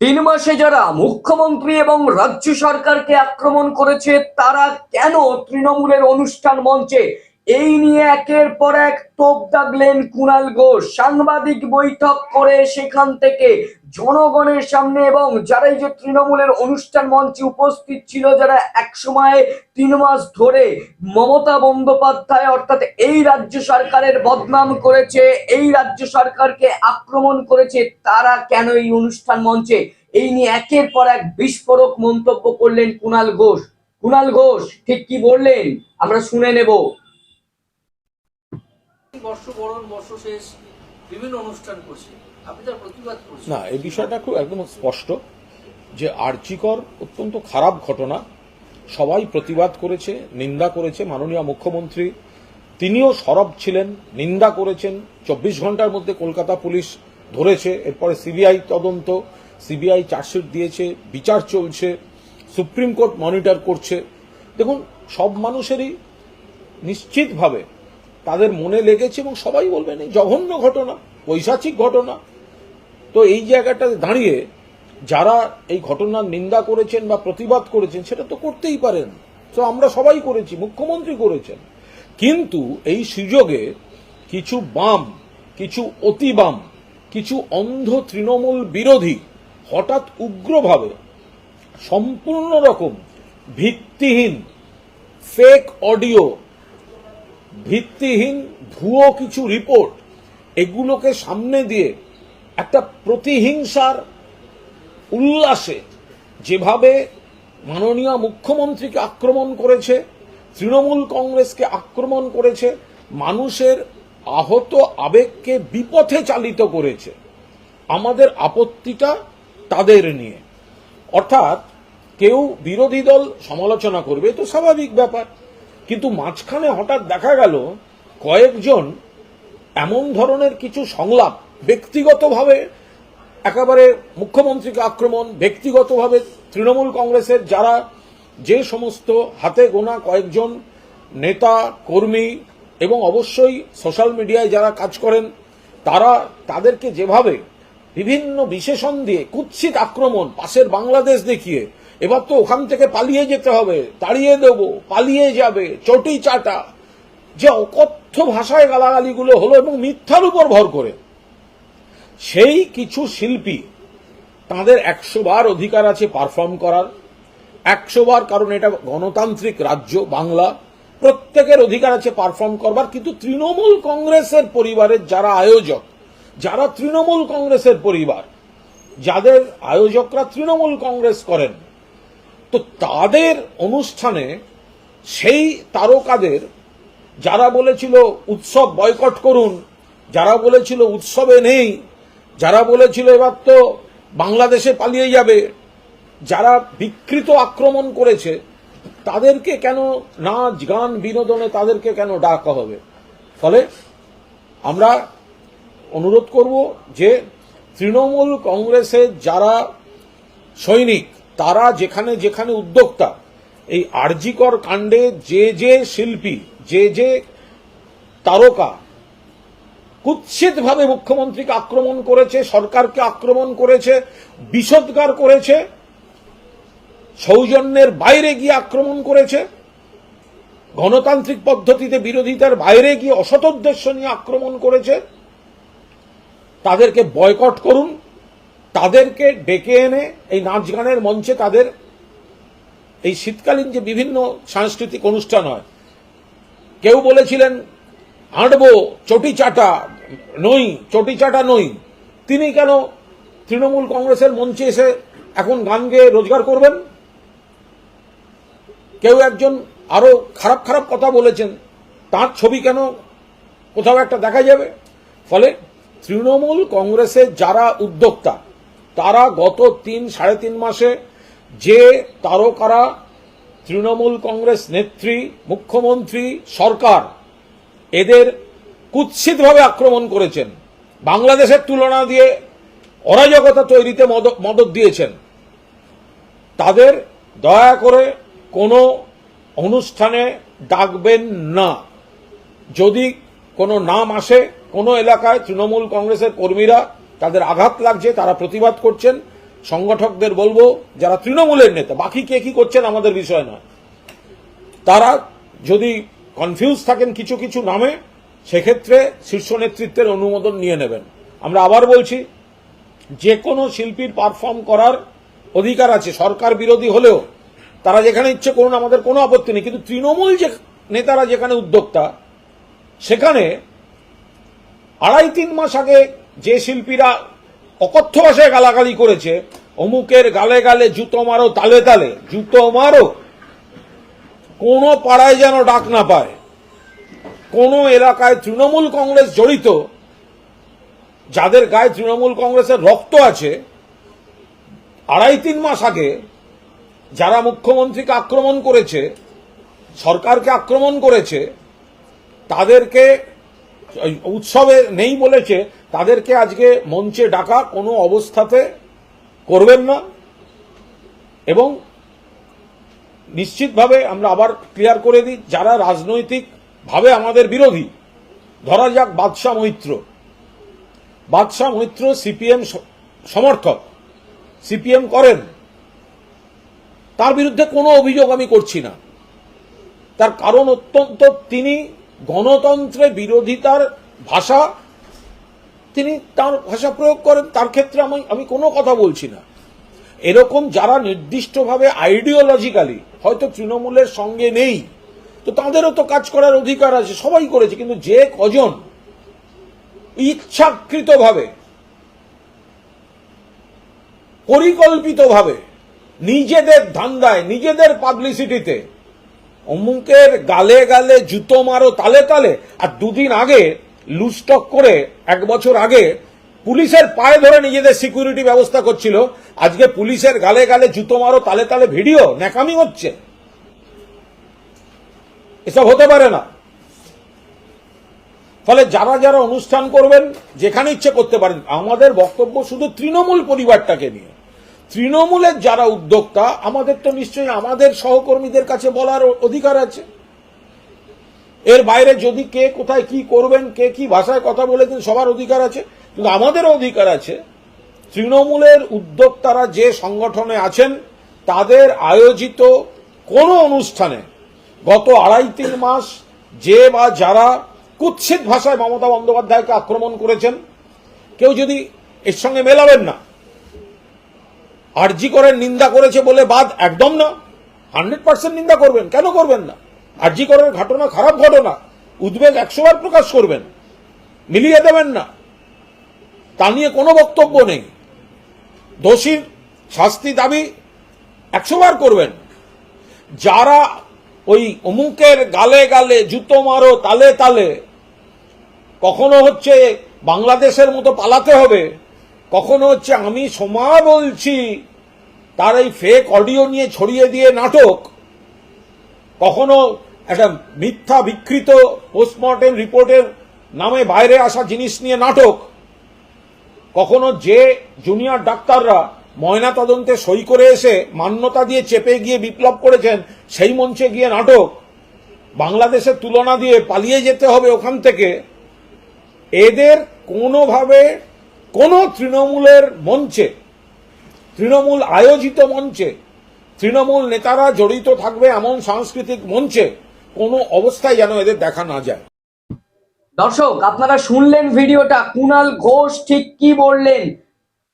তিন মাসে যারা মুখ্যমন্ত্রী এবং রাজ্য সরকারকে আক্রমণ করেছে, তারা কেন তৃণমূলের অনুষ্ঠান মঞ্চে? এই নিয়ে একের পর এক তোপ দাগলেন কুণাল ঘোষ। সাংবাদিক বৈঠক করে সেখান থেকে জনগণের সামনে এবং যারা এই যে তৃণমূলের অনুষ্ঠান মঞ্চে উপস্থিত ছিল, যারা এক সময় তিন মাস ধরে মমতা বন্দ্যোপাধ্যায় অর্থাৎ এই রাজ্য সরকারের বদনাম করেছে, এই রাজ্য সরকারকে আক্রমণ করেছে, তারা কেন এই অনুষ্ঠান মঞ্চে? এই নিয়ে একের পর এক বিস্ফোরক মন্তব্য করলেন কুণাল ঘোষ। কুণাল ঘোষ, ঠিক কি বললেন? আমরা শুনে নেব। বর্ষবরণ বর্ষ শেষ বিভিন্ন অনুষ্ঠান করছে। না, এই বিষয়টা খুব একদম স্পষ্ট যে আর্চিকর অত্যন্ত খারাপ ঘটনা। সবাই প্রতিবাদ করেছে, নিন্দা করেছে মাননীয় মুখ্যমন্ত্রী। তিনিও সরব ছিলেন, নিন্দা করেছেন। চব্বিশ ঘণ্টার মধ্যে কলকাতা পুলিশ ধরেছে, এরপরে সিবিআই তদন্ত, সিবিআই চার্জশিট দিয়েছে, বিচার চলছে, সুপ্রিম কোর্ট মনিটর করছে। দেখুন, সব মানুষেরই নিশ্চিতভাবে তাদের মনে লেগেছে এবং সবাই বলবেন, এই জঘন্য ঘটনা, পৈশাচিক ঘটনা তো এই জায়গাটাতে দাঁড়িয়ে যারা এই ঘটনার নিন্দা করেছেন বা প্রতিবাদ করেছেন, সেটা তো করতেই পারেন। তো আমরা সবাই করেছি, মুখ্যমন্ত্রী করেছেন। কিন্তু এই সুযোগে কিছু বাম, কিছু অতি বাম কিছু অন্ধ তৃণমূল বিরোধী হঠাৎ উগ্রভাবে সম্পূর্ণ রকম ভিত্তিহীন ফেক অডিও ভিত্তিহীন ভুয়ো কিছু রিপোর্ট এগুলোকে সামনে দিয়ে একটা প্রতিহিংসার উল্লাসে যেভাবে মাননীয় মুখ্যমন্ত্রীকে আক্রমণ করেছে, তৃণমূল কংগ্রেসকে আক্রমণ করেছে, মানুষের আহত আবেগকে বিপথে চালিত করেছে। আমাদের আপত্তিটা তাদের নিয়ে। অর্থাৎ কেউ বিরোধী দল সমালোচনা করবে, তো স্বাভাবিক ব্যাপার। কিন্তু মাঝখানে হঠাৎ দেখা গেল, কয়েকজন এমন ধরনের কিছু সংলাপ ব্যক্তিগতভাবে একেবারে মুখ্যমন্ত্রীকে আক্রমণ, ব্যক্তিগতভাবে তৃণমূল কংগ্রেসের যারা যে সমস্ত হাতে গোনা কয়েকজন নেতা, কর্মী এবং অবশ্যই সোশ্যাল মিডিয়ায় যারা কাজ করেন, তারা তাদেরকে যেভাবে বিভিন্ন বিশেষণ দিয়ে কুৎসিত আক্রমণ, পাশের বাংলাদেশ দেখিয়ে, এবার তো ওখান থেকে পালিয়ে যেতে হবে, তাড়িয়ে দেব, পালিয়ে যাবে, চটি চাটা, যে অকথ্য ভাষায় গালাগালিগুলো হলো এবং মিথ্যার উপর ভর করে। সেই কিছু শিল্পী, তাদের একশো বার অধিকার আছে পারফর্ম করার, একশো বার কারণ এটা গণতান্ত্রিক রাজ্য বাংলা, প্রত্যেকের অধিকার আছে পারফর্ম করবার, কিন্তু তৃণমূল কংগ্রেসের পরিবারের যারা আয়োজক, যারা তৃণমূল কংগ্রেসের পরিবার, যাদের আয়োজকরা তৃণমূল কংগ্রেস করেন, তো তাদের অনুষ্ঠানে সেই তারকাদের, যারা বলেছিল উৎসব বয়কট করুন, যারা বলেছিল উৎসবে নেই যারা বলেছিল এবার তো বাংলাদেশে পালিয়ে যাবে, যারা বিকৃত আক্রমণ করেছে, তাদেরকে কেন নাচ গান বিনোদনে তাদেরকে কেন ডাকা হবে? ফলে আমরা অনুরোধ করব যে তৃণমূল কংগ্রেসের যারা সৈনিক, তারা যেখানে যেখানে উদ্যোক্তা, এই আরজিকর কাণ্ডে যে যে শিল্পী, যে যে তারকা কুৎসিতভাবে মুখ্যমন্ত্রীকে আক্রমণ করেছে, সরকারকে আক্রমণ করেছে, বিষোদ্গার করেছে, সৌজন্যের বাইরে গিয়ে আক্রমণ করেছে, গণতান্ত্রিক পদ্ধতিতে বিরোধিতার বাইরে গিয়ে অসৎ উদ্দেশ্য নিয়ে আক্রমণ করেছে। তাদেরকে বয়কট করুন, তাদেরকে ডেকে এনে এই নাচ গানের মঞ্চে তাদের এই শীতকালীন যে বিভিন্ন সাংস্কৃতিক অনুষ্ঠান হয়, কেউ বলেছিলেন হাঁটবো, চটি চাটা নই, চটি চাটা নই। তিনি কেন তৃণমূল কংগ্রেসের মঞ্চে এসে এখন গান গেয়ে রোজগার করবেন? কেউ একজন আরও খারাপ খারাপ কথা বলেছেন, তার ছবি কেন কোথাও একটা দেখা যাবে? ফলে তৃণমূল কংগ্রেসের যারা উদ্যোক্তা, তারা গত তিন, সাড়ে তিন মাসে যে তারকারা তৃণমূল কংগ্রেস নেত্রী, মুখ্যমন্ত্রী, সরকার এদের কুৎসিতভাবে আক্রমণ করেছেন। বাংলাদেশের তুলনা দিয়ে অরাজকতা তৈরিতে মদ- মদত দিয়েছেন। তাদের দয়া করে কোনো অনুষ্ঠানে ডাকবেন না। যদি কোনো নাম আসে, কোনো এলাকায় তৃণমূল কংগ্রেসের কর্মীরা তাদের আঘাত লাগছে, তারা প্রতিবাদ করছেন, সংগঠকদের বলব, যারা তৃণমূলের নেতা, বাকি কে কি করছেন আমাদের বিষয় নয়। তারা যদি কনফিউজ থাকেন কিছু কিছু নামে, সেক্ষেত্রে শীর্ষ নেতৃত্বের অনুমোদন নিয়ে নেবেন। আমরা আবার বলছি যে কোনো শিল্পীর পারফর্ম করার অধিকার আছে, সরকার বিরোধী হলেও। তারা যেখানে ইচ্ছে করুন, আমাদের কোনো আপত্তি নেই। কিন্তু তৃণমূল যে নেতারা যেখানে উদ্যোক্তা, সেখানে আড়াই তিন মাস আগে যে শিল্পীরা অকথ্য ভাষায় গালাগালি করেছে, অমুকের গালে গালে জুতো মারো, তালে তালে, জুতো মারো কোনো পাড়ায় যেন ডাক না পায়। কোনো এলাকায় তৃণমূল কংগ্রেস জড়িত, যাদের গায়ে তৃণমূল কংগ্রেসের রক্ত আছে, আড়াই তিন মাস আগে যারা মুখ্যমন্ত্রীকে আক্রমণ করেছে, সরকারকে আক্রমণ করেছে, তাদেরকে উৎসবে নেই বলেছে, তাদেরকে আজকে মঞ্চে ডাকা কোনো অবস্থাতে করবেন না। এবং নিশ্চিতভাবে আমরা আবার ক্লিয়ার করে দিই, যারা রাজনৈতিকভাবে আমাদের বিরোধী, ধরা যাক বাদশাহ মৈত্র। বাদশাহ মৈত্র সিপিএম সমর্থক, সিপিএম করেন। তার বিরুদ্ধে কোনো অভিযোগ আমি করছি না। তার কারণ অত্যন্ত, তিনি গণতন্ত্রের বিরোধিতার ভাষা, তিনি তার ভাষা প্রয়োগ করেন, তার ক্ষেত্রে আমি আমি কোনো কথা বলছি না। এরকম যারা নির্দিষ্টভাবে আইডিওলজিক্যালি হয়তো তৃণমূলের সঙ্গে নেই, তো তাদেরও তো কাজ করার অধিকার আছে, সবাই করেছে, কিন্তু যে কজন ইচ্ছাকৃতভাবে, পরিকল্পিতভাবে, নিজেদের ধান্দায়, নিজেদের পাবলিসিটিতে অমুকের গালে গালে জুতো মারো তালে তালে, আর দুদিন আগে লুস্টক করে, এক বছর আগে পুলিশের পায়ে ধরে নিজেদের সিকিউরিটি ব্যবস্থা করছিল। আজকে পুলিশের গালে গালে জুতো মারো, তালে তালে ভিডিও ন্যাকামি হচ্ছে। এসব হতে পারে না। ফলে যারা যারা অনুষ্ঠান করবেন, যেখানে ইচ্ছে করতে পারেন, আমাদের বক্তব্য শুধু তৃণমূল পরিবারটাকে নিয়ে। তৃণমূলের যারা উদ্যোক্তা, আমাদের তো নিশ্চয়ই আমাদের সহকর্মীদের কাছে বলার অধিকার আছে। এর বাইরে যদি কে কোথায় কি করবেন, কে কি ভাষায় কথা বলে বলেছেন সবার অধিকার আছে। কিন্তু আমাদেরও অধিকার আছে। তৃণমূলের উদ্যোক্তারা যে সংগঠনে আছেন, তাদের আয়োজিত কোনো অনুষ্ঠানে গত আড়াই তিন মাস যে বা যারা কুৎসিত ভাষায় মমতা বন্দ্যোপাধ্যায়কে আক্রমণ করেছেন, কেউ যদি এর সঙ্গে মেলাবেন না, আরজি করেন নিন্দা করেছে বলে বাদ একদম না, হান্ড্রেড পার্সেন্ট নিন্দা করবেন। কেন করবেন না? আরজি ঘটনা খারাপ ঘটনা, উদ্বেগ একশো বার প্রকাশ করবেন। মিলিয়ে দেবেন না। তা নিয়ে কোনো বক্তব্য নেই। দোষীর শাস্তি দাবি একশো বার করবেন। যারা ওই অমুকের গালে গালে জুতো মারো তালে তালে, কখনো হচ্ছে বাংলাদেশের মতো পালাতে হবে, কখনো হচ্ছে আমি সমা বলছি, তার এই ফেক অডিও নিয়ে ছড়িয়ে দিয়ে নাটক কখনো একটা মিথ্যা বিকৃত পোস্টমর্টেম রিপোর্টের নামে বাইরে আসা জিনিস নিয়ে নাটক, কখনো যে জুনিয়র ডাক্তাররা ময়না তদন্তে সই করে এসে মান্যতা দিয়ে চেপে গিয়ে বিপ্লব করেছেন, সেই মঞ্চে গিয়ে নাটক, বাংলাদেশের তুলনা দিয়ে পালিয়ে যেতে হবে ওখান থেকে, এদের কোনোভাবে কোনো তৃণমূলের মঞ্চে, তৃণমূল আয়োজিত মঞ্চে তৃণমূল নেতারা জড়িত থাকবে এমন সাংস্কৃতিক মঞ্চে কোনো অবস্থায় যেন এদের দেখা না যায়। দর্শক, আপনারা শুনলেন ভিডিওটা। কুনাল ঘোষ ঠিক কি বললেন?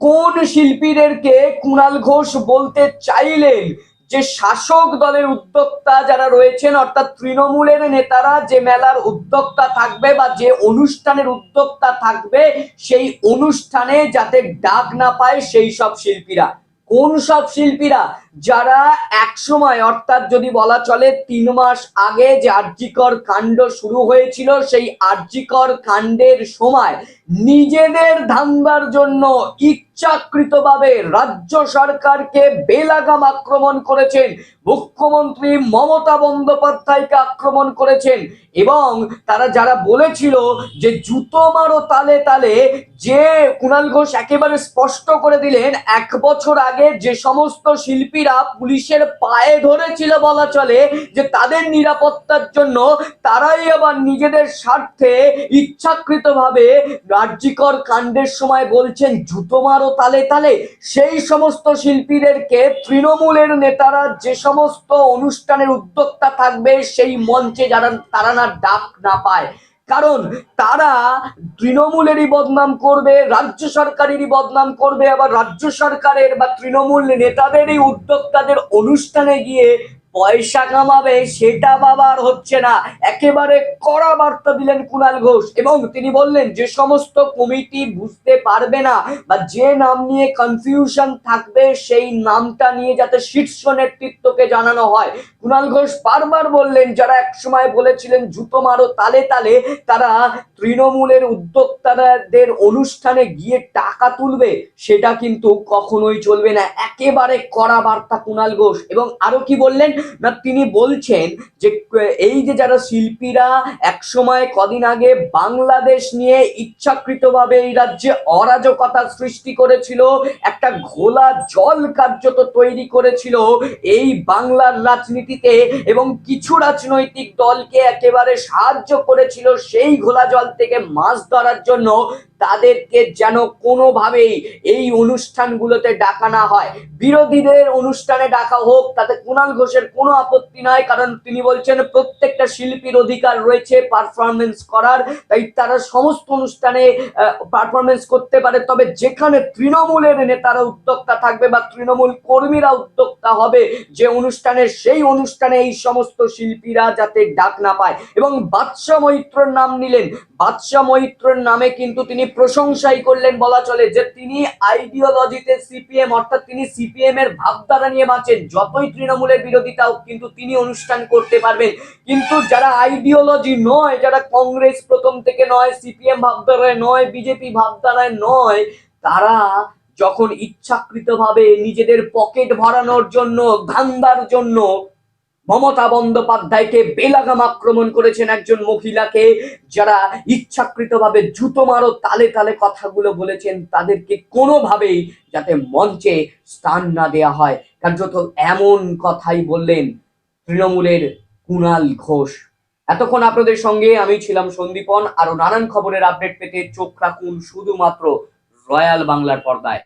কোন শিল্পীদেরকে কুনাল ঘোষ বলতে চাইলেন? যে শাসক দলের উদ্যোক্তা যারা রয়েছেন, অর্থাৎ তৃণমূলের নেতারা, যে মেলার উদ্যোক্তা থাকবে বা যে অনুষ্ঠানের উদ্যোক্তা থাকবে, সেই অনুষ্ঠানে যাতে ডাক না পায় সেই সব শিল্পীরা। কোন সব শিল্পীরা? যারা এক সময়, অর্থাৎ যদি বলা চলে, তিন মাস আগে যে আর্যিকর কাণ্ড শুরু হয়েছিল, সেই আর্যিকর কাণ্ডের সময় নিজেদের ধান্দার জন্য ইচ্ছাকৃতভাবে রাজ্য সরকারকে বেলাগাম আক্রমণ করেছেন, মুখ্যমন্ত্রী মমতা বন্দ্যোপাধ্যায়কে আক্রমণ করেছেন এবং তারা যারা বলেছিল যে জুতো মারো তালে তালে, যে কুণাল ঘোষ একেবারে স্পষ্ট করে দিলেন, এক বছর আগে যে সমস্ত শিল্পীরা শিল্পীরা পুলিশের পায়ে ধরেছিল বলা চলে যে তাদের নিরাপত্তার জন্য তারাই আবার নিজেদের স্বার্থে ইচ্ছাকৃতভাবে রাজ্যিকর কাণ্ডের সময় বলছেন, জুতো মারো তালে তালে। সেই সমস্ত শিল্পীদেরকে তৃণমূলের নেতারা যে সমস্ত অনুষ্ঠানের উদ্যোক্তা থাকবে সেই মঞ্চে যারা তারা না ডাক না পায়। কারণ তারা তৃণমূলেরই বদনাম করবে, রাজ্য সরকারেরই বদনাম করবে, আবার রাজ্য সরকারের বা তৃণমূল নেতাদেরই উদ্যোক্তাদের অনুষ্ঠানে গিয়ে পয়সা কামাবে সেটা বাবার হচ্ছে না। একেবারে কড়া বার্তা দিলেন কুণাল ঘোষ এবং তিনি বললেন, যে সমস্ত কমিটি বুঝতে পারবে না বা যে নাম নিয়ে কনফিউশন থাকবে, সেই নামটা নিয়ে যাতে শীর্ষ নেতৃত্বকে জানানো হয়। কুণাল ঘোষ বারবার বললেন, যারা একসময় বলেছিলেন জুতো মারো তালে তালে, তারা তৃণমূলের উদ্যোক্তাদের অনুষ্ঠানে গিয়ে টাকা তুলবে, সেটা কিন্তু কখনোই চলবে না। একেবারে কড়া বার্তা কুণাল ঘোষ এবং আরও কি বললেন না, তিনি বলছেন যে এই যে যারা শিল্পীরা একসময় কদিন আগে বাংলাদেশ নিয়ে ইচ্ছাকৃতভাবে এই রাজ্যে অরাজকতা সৃষ্টি করেছিল, একটা ঘোলা জল কার্যত তৈরি করেছিল এই বাংলার রাজনীতিতে এবং কিছু রাজনৈতিক দলকে একেবারে সাহায্য করেছিল সেই ঘোলা জল থেকে মাছ ধরার জন্য। তাদেরকে যেন কোনোভাবেই এই অনুষ্ঠানগুলোতে ডাকা না হয়। বিরোধীদের অনুষ্ঠানে ডাকা হোক, তাতে কুণাল ঘোষের কোনো আপত্তি নাই, কারণ তিনি বলছেন প্রত্যেকটা শিল্পীর অধিকার রয়েছে পারফরমেন্স করার, তাই তারা সমস্ত অনুষ্ঠানে পারফরমেন্স করতে পারে। তবে যেখানে তৃণমূলের নেতারা উদ্যোক্তা থাকবে বা তৃণমূল কর্মীরা উদ্যোক্তা হবে, যে অনুষ্ঠানে, সেই অনুষ্ঠানে এই সমস্ত শিল্পীরা যাতে ডাক না পায়। এবং বাদশাহ মৈত্রর নাম নিলেন। বাদশাহ মৈত্রর নামে কিন্তু তিনি প্রশংসাই করলেন বলা চলে যে তিনি আইডিওলজিতে সিপিএম অর্থাৎ তিনি সিপিএম এর ভাবধারা নিয়ে বাঁচেন। যতই তৃণমূলের বিরোধিতা হোক, কিন্তু তিনি অনুষ্ঠান করতে পারবেন। কিন্তু যারা আইডিওলজি নয়, যারা কংগ্রেস প্রথম থেকে নয় সিপিএম ভাবধারায় নয় বিজেপি ভাবধারায় নয়, তারা যখন ইচ্ছাকৃতভাবে নিজেদের পকেট ভরানোর জন্য ধান্দার জন্য মমতা বন্দ্যোপাধ্যায়কে বেলাগাম আক্রমণ করেছেন একজন মহিলাকে যারা ইচ্ছাকৃতভাবে জুতো মারো, তালে তালে কথাগুলো বলেছেন, তাদেরকে কোনোভাবেই যাতে মঞ্চে স্থান না দেয়া হয়। কার্যত এমন কথাই বললেন তৃণমূলের কুণাল ঘোষ। এতক্ষণ আপনাদের সঙ্গে আমি ছিলাম সন্দীপন, আরও নানান খবরের আপডেট পেতে চোখ রাখুন শুধুমাত্র রয়্যাল বাংলার পর্দায়।